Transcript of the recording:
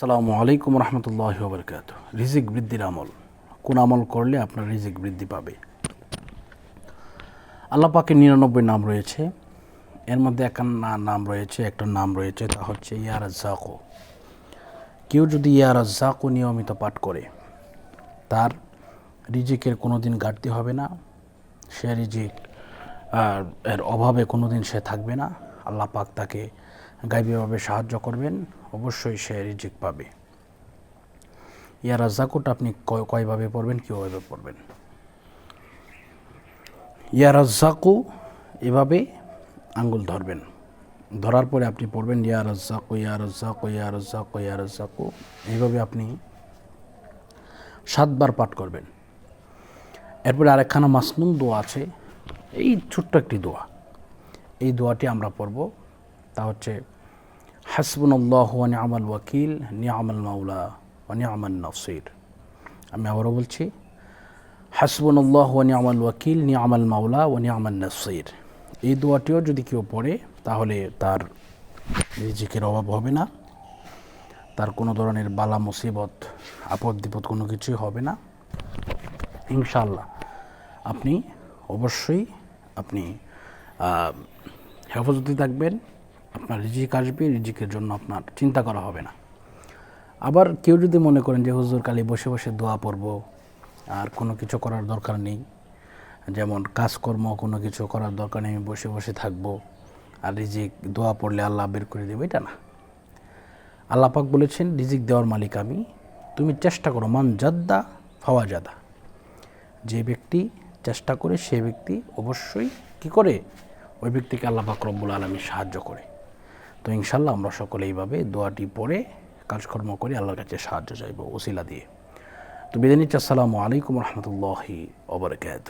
সালামু আলাইকুম রহমতুল্লাহ বরকাত রিজিক বৃদ্ধির আমল। কোন আমল করলে আপনার রিজিক বৃদ্ধি পাবে? আল্লাহ পাকের নিরানব্বই নাম রয়েছে। এর মধ্যে একটা নাম রয়েছে, একটা নাম রয়েছে, তা হচ্ছে ইয়ার জাকো কেউ যদি ইয়ার জাকো নিয়মিত পাঠ করে, তার রিজিকের কোনো দিন ঘাটতি হবে না। সে রিজিক এর অভাবে কোনো দিন সে থাকবে না। আল্লাহ পাক তাকে গাইবীভাবে সাহায্য করবেন, অবশ্যই সে রিজিক পাবে। ইয়ারা জাকুট আপনি কয়- কয়ভাবে পড়বেন, কীভাবে পড়বেন? ইয়ারা জাকু এভাবে আঙ্গুল ধরবেন। ধরার পরে আপনি পড়বেন, ইয়া রাজ্জাকু ইয়া রাজ্জাকু ইয়া রাজ্জাকু ইয়া রাজ্জাকু। এইভাবে আপনি সাতবার পাঠ করবেন। এরপরে আরেকখানা মাসনুম দোয়া আছে। এই ছোট্ট একটি দোয়া। এই দোয়াটি আমরা পড়ব। তা হচ্ছে হাসবুন আল্লাহ নিয়ামাল ওয়াকিল, নিয়ামাল মাওলা ও নিয়ামাল নসির। আমি আবারও বলছি হাসবুন আল্লাহ নিয়ামাল ওয়াকিল, নিয়ামাল মাওলা ও নিয়ামাল নসির। এই দোয়াটিও যদি কেউ পড়ে, তাহলে তার রিজিকের অভাব হবে না। তার কোনো ধরনের বালা, মুসিবত, আপদ, বিপদ কোনো কিছুই হবে না। ইনশাল্লাহ আপনি অবশ্যই আপনি হেফাজতে থাকবেন। আপনার রিজিক আসবে, রিজিকের জন্য আপনার চিন্তা করা হবে না। আবার কেউ যদি মনে করেন যে, হুজুর কালী বসে বসে দোয়া পড়ব, আর কোনো কিছু করার দরকার নেই। যেমন কাজকর্ম, কোনো কিছু করার দরকার নেই, আমি বসে বসে থাকব, আর রিজিক, দোয়া পড়লে আল্লাহ বের করে দেবে। এটা না। আল্লাহ পাক বলেছেন, রিজিক দেওয়ার মালিক আমি। তুমি চেষ্টা করো, মান জাদ্দা ফাওয়া জাদা। যে ব্যক্তি চেষ্টা করে, সে ব্যক্তি অবশ্যই কি করে? ওই ব্যক্তিকে আল্লাহ পাক রব্বুল আলমী সাহায্য করে। তো ইনশাল্লাহ আমরা সকলে এইভাবে দোয়াটি পড়ে কাজকর্ম করে আল্লাহর কাছে সাহায্য চাইব, ওসিলা দিয়ে। তো বেদে নিচ্ছি, আসসালামু আলাইকুম রহমতুল্লাহি ওবরকাত